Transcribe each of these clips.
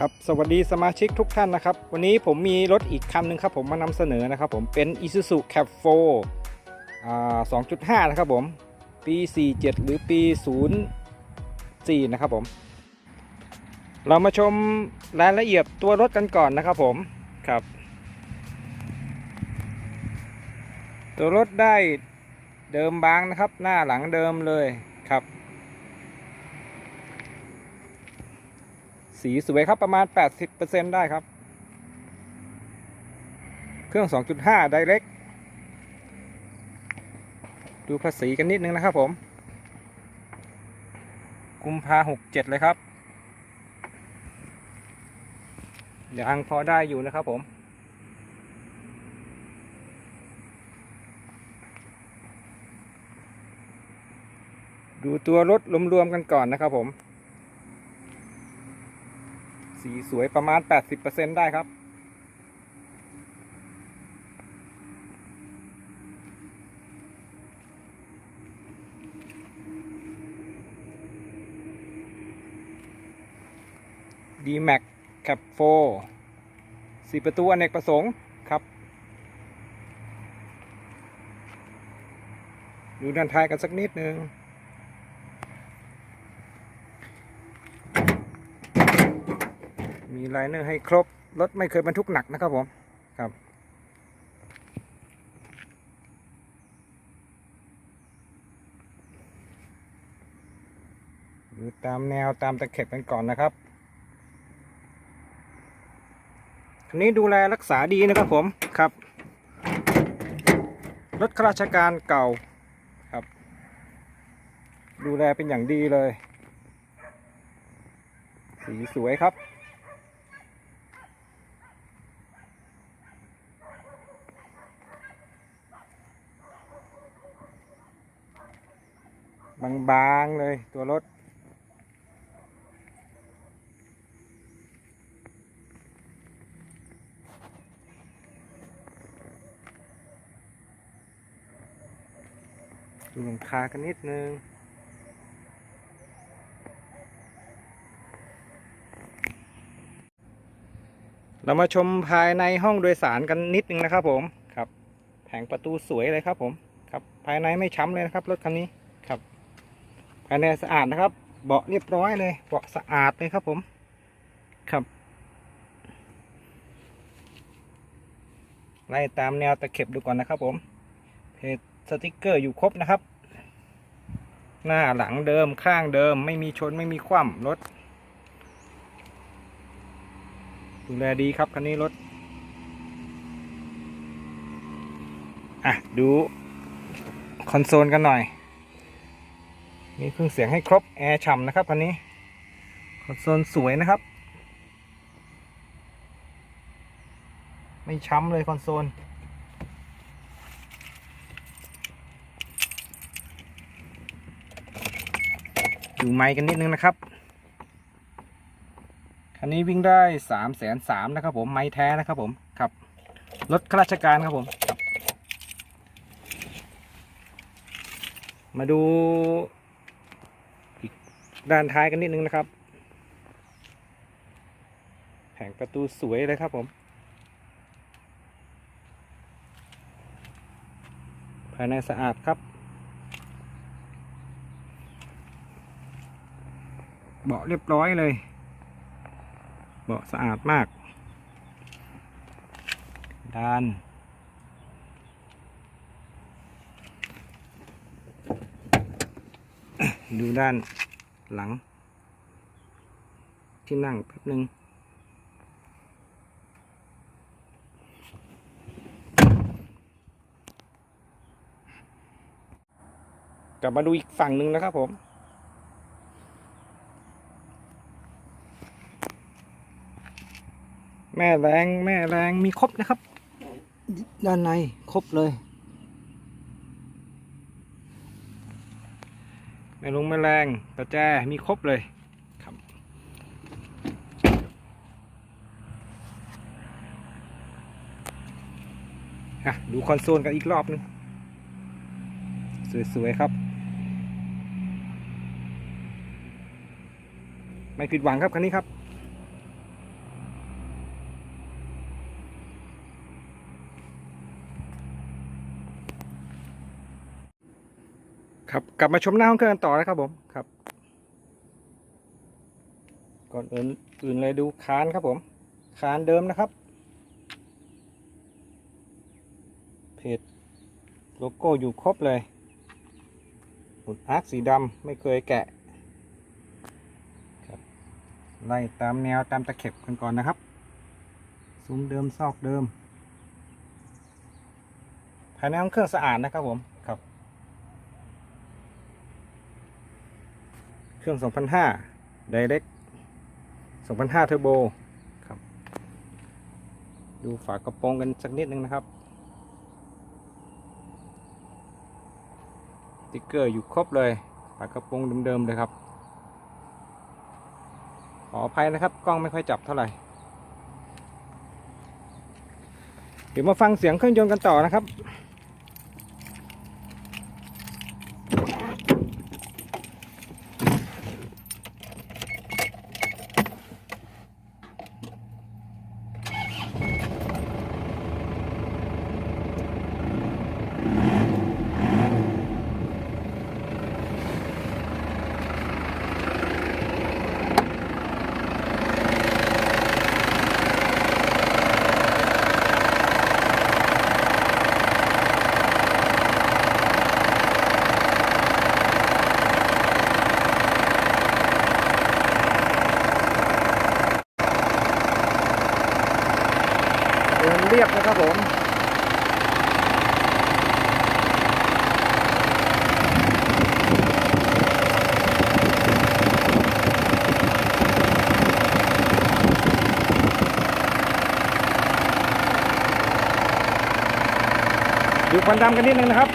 ครับสวัสดีสมาชิกทุกท่านนะครับ วันนี้ผมมีรถอีกคันหนึ่งครับผมมานำเสนอนะครับผมเป็น Isuzu Cap 4อ่า2.5 นะครับผมปี 47 หรือปี 04 นะครับผม เรามาชมรายละเอียดตัวรถกันก่อนนะครับผมครับ ตัวรถได้เดิมบางนะครับ หน้าหลังเดิมเลยครับ สีสวยครับประมาณ 80%ได้ครับ เครื่อง 2.5 Direct ดูภาษีกันนิดนึงนะครับผม กุมภา67เลยครับยางพอได้อยู่นะครับผมดูตัวรถรวมๆกันก่อนนะครับผม สีสวยประมาณ 80%ได้ครับ d m a x Cap 4สี่ประตูอเนกประสงค์ครับ ดูด้านท้ายกันสักนิดนึง ไลเนอร์ให้ครบ รถไม่เคยบรรทุกหนักนะครับผมครับดูตามแนวตามตะเข็บกันก่อนนะครับคันนี้ดูแลรักษาดีนะครับผมครับ รถข้าราชการเก่าครับ ดูแลเป็นอย่างดีเลย สีสวยครับ บางๆเลยตัวรถ ดูหลังคากันนิดนึงเรามาชมภายในห้องโดยสารกันนิดนึงนะครับผมครับ แผงประตูสวยเลยครับผมครับ ภายในไม่ช้ำเลยนะครับรถคันนี้ครับ ภายในสะอาดนะครับ เบาะเรียบร้อยเลย เบาะสะอาดเลยครับผม ครับ ไล่ตามแนวตะเข็บดูก่อนนะครับผม เพจสติกเกอร์อยู่ครบนะครับ หน้าหลังเดิมข้างเดิม ไม่มีชนไม่มีคว่ำรถ ดูแลดีครับคันนี้รถ อะ ดูคอนโซลกันหน่อย มีเครื่องเสียงให้ครบแอร์ฉ่ำนะครับคันนี้คอนโซลสวยนะครับ ไม่ช้ำเลยคอนโซลดูไมค์กันนิดนึงนะครับคันนี้วิ่งได้สามแสนสามนะครับผมไม้แท้นะครับผมครับรถข้าราชการครับผมมาดู ด้านท้ายกันนิดนึงนะครับ แผงประตูสวยเลยครับผม ภายในสะอาดครับ เบาะเรียบร้อยเลย เบาะสะอาดมาก ด้านดูด้าน หลัง ที่นั่งแป๊บหนึ่งกลับมาดูอีกฝั่งหนึ่งนะครับผม แม่แรงแม่แรงมีครบนะครับ ด้านในครบเลย มลงแมลงตะแจมีครบเลยครับอะดูคอนโซลกันอีกรอบนึง สวย ๆ ครับ ไม่ผิดหวังครับคันนี้ครับ ครับกลับมาชมหน้าห้องเครื่องกันต่อนะครับผมครับ ก่อนอื่นอื่นเลยดูคานครับผมคานเดิมนะครับ เพจโลโก้อยู่ครบเลยหุ่นอาร์คสีดำไม่เคยแกะครับไล่ตามแนวตามตะเข็บกันก่อนนะครับ ซุ้มเดิมซอกเดิมภายในห้องเครื่องสะอาดนะครับผมครับ เครื่อง 2005 Direct 2005 Turbo ครับ ดูฝากระโปรงกันสักนิดนึงนะครับติ๊กเกอร์อยู่ครบเลยฝากระโปรงเดิมๆเลยครับ ขออภัยนะครับ กล้องไม่ค่อยจับเท่าไหร่ เดี๋ยวมาฟังเสียงเครื่องยนต์กันต่อนะครับ เดินเรียบนะครับผมดูควันดำกันนิดนึงนะครับ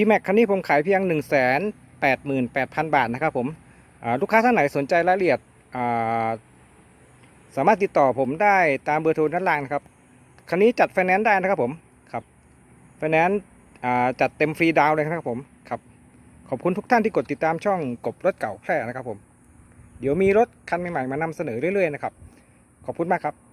ดีแม็กคันนี้ผมขายเพียง 1 8 8 0 0 0 บาทนะครับผมลูกค้าท่านไหนสนใจรายละเอียดสามารถติดต่อผมได้ตามเบอร์โทรด้านล่างนะครับคันนี้จัดไฟแนนซ์ได้นะครับผมครับไฟแนนซ์จัดเต็มฟรีดาวน์เลยนะครับผมครับขอบคุณทุกท่านที่กดติดตามช่องกบรถเก่าแพร่นะครับผมเดี๋ยวมีรถคันใหม่ๆมานำเสนอเรื่อยๆนะครับขอบคุณมากครับ